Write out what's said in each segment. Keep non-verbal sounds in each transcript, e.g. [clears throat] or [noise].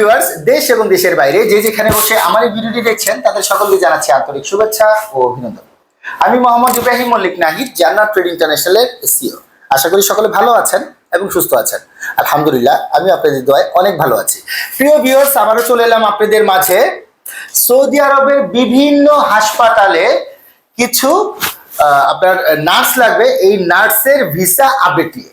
Viewers দেশ এবং দেশের বাইরে যে যেখানে বসে আমার এই ভিডিওটি দেখছেন, তাদের সকলকে জানাচ্ছি আন্তরিক শুভেচ্ছা ও অভিনন্দন। আমি মোহাম্মদ ইব্রাহিম মল্লিক নাহিদ, জান্নাত ট্রেড ইন্টারন্যাশনালের সিও আশা করি সকলে ভালো আছেন এবং সুস্থ আছেন। আলহামদুলিল্লাহ আমি আপনাদের দোয়ায় অনেক ভালো আছি। প্রিয় ভিউয়ার্স আবারও চলে এলাম আপনাদের মাঝে। সৌদি আরবের বিভিন্ন হাসপাতালে কিছু আপনার নার্স লাগবে। এই নার্সের ভিসা আপডেট নিয়ে।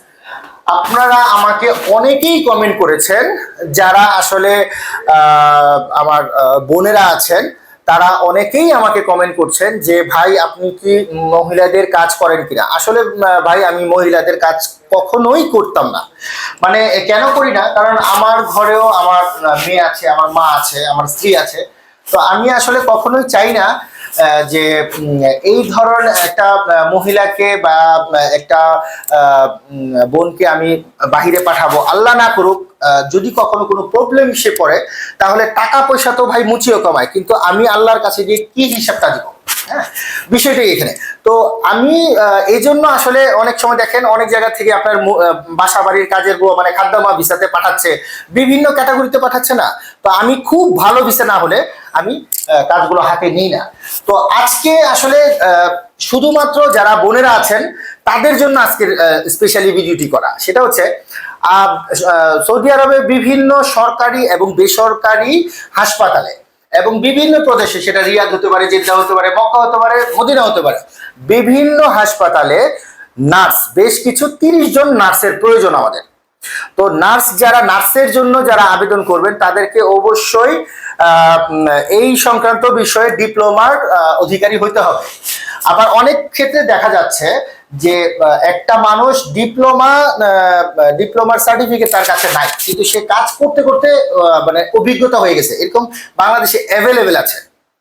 আপনারা আমাকে অনেকেই কমেন্ট করেছেন, যারা আসলে আমার বোনেরা আছেন, তারা অনেকেই আমাকে কমেন্ট করছেন যে, ভাই, আপনি কি মহিলাদের কাজ করেন কিনা? আসলে ভাই, আমি মহিলাদের কাজ কখনোই করতাম না। মানে কেন করি না? কারণ আমার ঘরেও আমার মেয়ে আছে, আমার মা আছে, আমার স্ত্রী আছে। তো আমি আসলে কখনোই চাই না যে এই ধরন একটা মহিলাকে বা একটা বোনকে আমি বাহিরে পাঠাবো, আল্লাহ না করুক যদি কখনো কোনো প্রবলেম সে পড়ে, তাহলে টাকা পয়সা তো ভাই মুচিও কমায়, কিন্তু আমি আল্লাহর কাছে গিয়ে কি হিসাবটা দিব? হ্যাঁ [laughs] বিষয়টাই এখানে। তো আমি এই জন্য আসলে অনেক সময় দেখেন, অনেক জায়গা থেকে আপনার বাসা বাড়ির কাজের বউ মানে খাদ্যমা ভিসাতে পাঠাচ্ছে, বিভিন্ন ক্যাটাগরিতে পাঠাচ্ছে না। তো আমি খুব ভালো ভিসা না হলে আমি কাজগুলো হাতে নিই না। তো আজকে আসলে শুধুমাত্র যারা বোনেরা আছেন, তাদের জন্য আজকের স্পেশালি ভিডিওটি করা। সেটা হচ্ছে সৌদি আরবের বিভিন্ন সরকারি এবং বেসরকারি হাসপাতালে এবং বিভিন্ন প্রদেশে, সেটা রিয়াদ হতে পারে, জেদ্দা হতে পারে, মক্কা হতে পারে, মদিনা হতে পারে, বিভিন্ন হাসপাতালে নার্স, বেশ কিছু তিরিশ জন নার্সের প্রয়োজন আমাদের। তো নার্স যারা, নার্সের জন্য যারা আবেদন করবেন, তাদেরকে অবশ্যই এই সংক্রান্ত বিষয়ে ডিপ্লোমার অধিকারী হইতে হবে। আবার অনেক ক্ষেত্রে দেখা যাচ্ছে যে একটা মানুষ ডিপ্লোমা ডিপ্লোমার সার্টিফিকেট তার কাছে নাই। কিন্তু সে কাজ করতে করতে মানে অভিজ্ঞতা হয়ে গেছে। এরকম বাংলাদেশে অ্যাভেলেবেল আছে,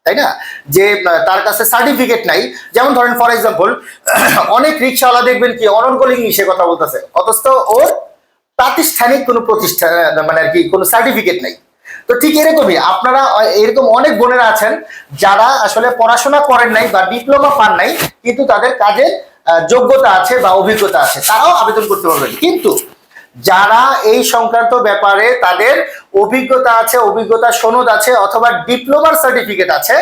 তাই না? যে তার কাছে সার্টিফিকেট নাই। যেমন ধরেন ফর এক্সাম্পল [clears throat] অনেক রিক্সাওয়ালা দেখবেন কি, অনর্গল ইংলিশে কথা বলতেছে। অথচ ওর প্রাতিষ্ঠানিক কোনো প্রতিষ্ঠান মানে আর কি, কোনো সার্টিফিকেট নাই। তো ঠিক এরকমই, আপনারা এরকম অনেক বোনেরা আছেন যারা আসলে পড়াশোনা করেন নাই বা ডিপ্লোমা পান নাই, কিন্তু তাদের কাজের যোগ্যতা আছে বা অভিজ্ঞতা আছে, তারাও আবেদন করতে পারবেন। কিন্তু যারা এই সংক্রান্ত ব্যাপারে তাদের অভিজ্ঞতা আছে, অভিজ্ঞতা সনদ আছে অথবা ডিপ্লোমার সার্টিফিকেট আছে,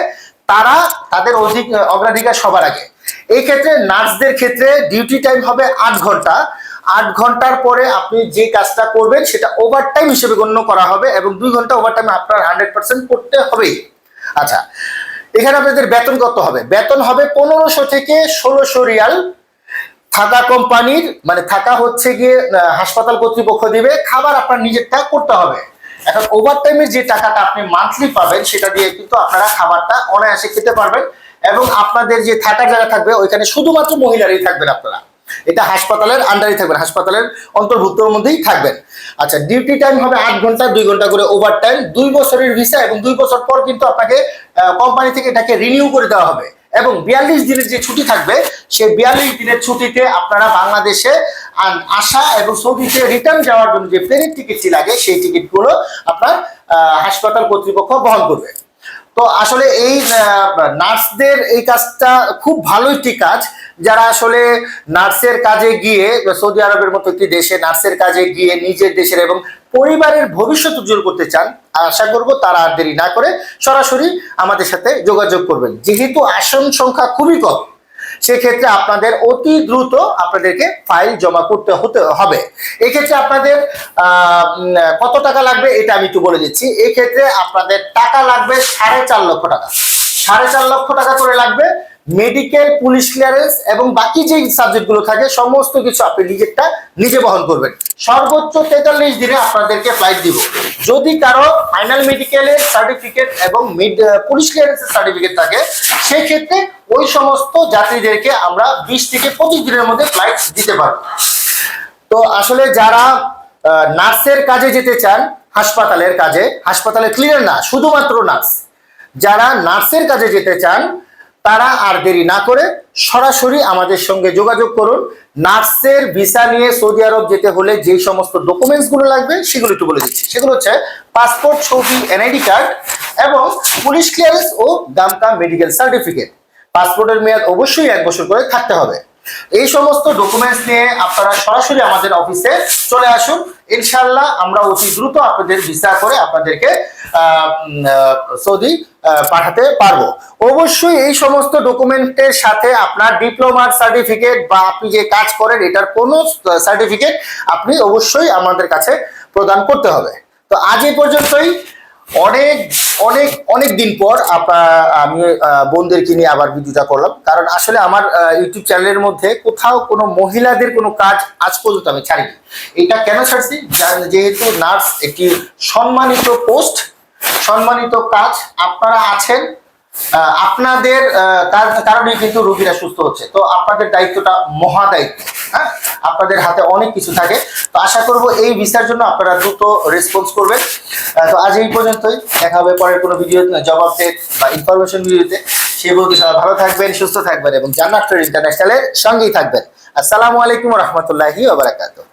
তারা তাদের অধিক অগ্রাধিকার সবার আগে। এই ক্ষেত্রে নার্সদের ক্ষেত্রে ডিউটি টাইম হবে আট ঘণ্টা। আট ঘণ্টার পরে আপনি যে কাজটা করবেন সেটা ওভার টাইম হিসেবে গণ্য করা হবে এবং দুই ঘণ্টা ওভার টাইম আপনার হান্ড্রেড পার্সেন্ট করতে হবেই। আচ্ছা এখানে আপনাদের বেতন কত হবে? বেতন হবে পনেরোশো থেকে ষোলোশো রিয়াল থাকা কোম্পানির মানে থাকা হচ্ছে গিয়ে হাসপাতাল কর্তৃপক্ষ দিবে, খাবার আপনার নিজেরটা করতে হবে। এখন ওভার টাইমের যে টাকাটা আপনি মান্থলি পাবেন, সেটা দিয়ে কিন্তু আপনারা খাবারটা অনায়াসে খেতে পারবেন এবং আপনাদের যে থাকার জায়গা থাকবে, ওইখানে শুধুমাত্র মহিলারাই থাকবেন আপনারা। এটা হাসপাতালের আন্ডারই থাকবেন, হাসপাতালের অন্তর্ভুক্তর মধ্যেই থাকবেন। আচ্ছা ডিউটি টাইম হবে আট ঘণ্টা, দুই ঘণ্টা করে ওভার টাইম দুই বছরের ভিসা এবং দুই বছর পর কিন্তু আপনাকে কোম্পানি থেকে এটাকে রিনিউ করে দেওয়া হবে। এবং বিয়াল্লিশ দিনের যে ছুটি থাকবে, সেই বিয়াল্লিশ দিনের ছুটিতে আপনারা বাংলাদেশে আসা এবং সৌদিতে রিটার্ন যাওয়ার জন্য যে প্লেনের টিকিটটি লাগে, সেই টিকিটগুলো আপনার হাসপাতাল কর্তৃপক্ষ বহন করবে। তো আসলে এই নার্সদের এই কাজটা খুব ভালো একটি কাজ। যারা আসলে নার্সের কাজে গিয়ে, সৌদি আরবের মতো একটি দেশে নার্সের কাজে গিয়ে নিজের দেশের এবং পরিবারের ভবিষ্যৎ উজ্জ্বল করতে চান, আশা করব তারা আর দেরি না করে সরাসরি আমাদের সাথে যোগাযোগ করবেন। যেহেতু আসন সংখ্যা খুবই কম, সেক্ষেত্রে আপনাদের অতি দ্রুত আপনাদেরকে ফাইল জমা করতে হতে হবে। এক্ষেত্রে আপনাদের কত টাকা লাগবে এটা আমি একটু বলে দিচ্ছি। এক্ষেত্রে আপনাদের টাকা লাগবে সাড়ে চার লক্ষ টাকা। সাড়ে চার লক্ষ টাকা করে লাগবে মেডিকেল পুলিশ ক্লিয়ারেন্স এবং বাকি যে সাবজেক্টগুলো থাকে, সমস্ত কিছু আপনি নিজেরটা নিজে বহন করবেন। সর্বোচ্চ তেতাল্লিশ দিনে আপনাদেরকে ফ্লাইট দিব। যদি কারও ফাইনাল মেডিকেলের সার্টিফিকেট এবং পুলিশ ক্লিয়ারেন্সের সার্টিফিকেট থাকে, সেক্ষেত্রে ওই সমস্ত যাত্রীদেরকে আমরা বিশ থেকে পঁচিশ দিনের মধ্যে ফ্লাইট দিতে পারব। তো আসলে যারা নার্সের কাজে যেতে চান, হাসপাতালের কাজে, হাসপাতালে ক্লিয়ার না, শুধুমাত্র নার্স, যারা নার্সের কাজে যেতে চান তারা আর দেরি না করে সরাসরি আমাদের সঙ্গে যোগাযোগ করুন। নার্সের ভিসা নিয়ে সৌদি আরব যেতে হলে যে সমস্ত ডকুমেন্টসগুলো লাগবে সেগুলো একটু বলে দিচ্ছি। সেগুলো হচ্ছে পাসপোর্ট ছবি এনআইডি কার্ড এবং পুলিশ ক্লিয়ারেন্স ও দামকা মেডিকেল সার্টিফিকেট। পাসপোর্টের মেয়াদ অবশ্যই এক বছর করে থাকতে হবে। এই সমস্ত ডকুমেন্টস নিয়ে আপনারা সরাসরি আমাদের অফিসে চলে আসুন। ইনশাল্লাহ আমরা অতি দ্রুত আপনাদের ভিসা করে আপনাদেরকে সৌদি পাঠাতে পারব। অবশ্যই এই সমস্ত ডকুমেন্টের সাথে আপনার ডিপ্লোমার সার্টিফিকেট বা আপনি যে কাজ করেন, এটার কোনো সার্টিফিকেট আপনি অবশ্যই আমাদের কাছে প্রদান করতে হবে। তো আজ এই পর্যন্তই। অনেক অনেক অনেক দিন পর আপনার, আমি বোনদেরকে নিয়ে আবার ভিডিওটা করলাম। কারণ আসলে আমার ইউটিউব চ্যানেলের মধ্যে কোথাও কোনো মহিলাদের কোনো কাজ আজ পর্যন্ত আমি ছাড়িনি। এটা কেন ছাড়ছি? যেহেতু নার্স একটি সম্মানিত পোস্ট, সম্মানিত কাজ, আপনারা আছেন আপনাদের কার- কারণে কিন্তু রোগীরা সুস্থ হচ্ছে। তো আপনাদের দায়িত্বটা মহা দায়িত্ব হ্যাঁ? আপনাদের হাতে অনেক কিছু থাকে। তো আশা করব এই ভিসার জন্য আপনারা দ্রুত রেসপন্স করবেন। তো আজ এই পর্যন্তই। দেখা হবে পরের কোনো ভিডিও জবাব দেন বা ইনফরমেশন ভিডিওতে সেই বলতে সবাই ভালো থাকবেন, সুস্থ থাকবেন এবং জান্নাত ইন্টারন্যাশনালের সঙ্গেই থাকবেন। আসসালামু আলাইকুম রহমতুল্লাহি ওবরাকাতুহ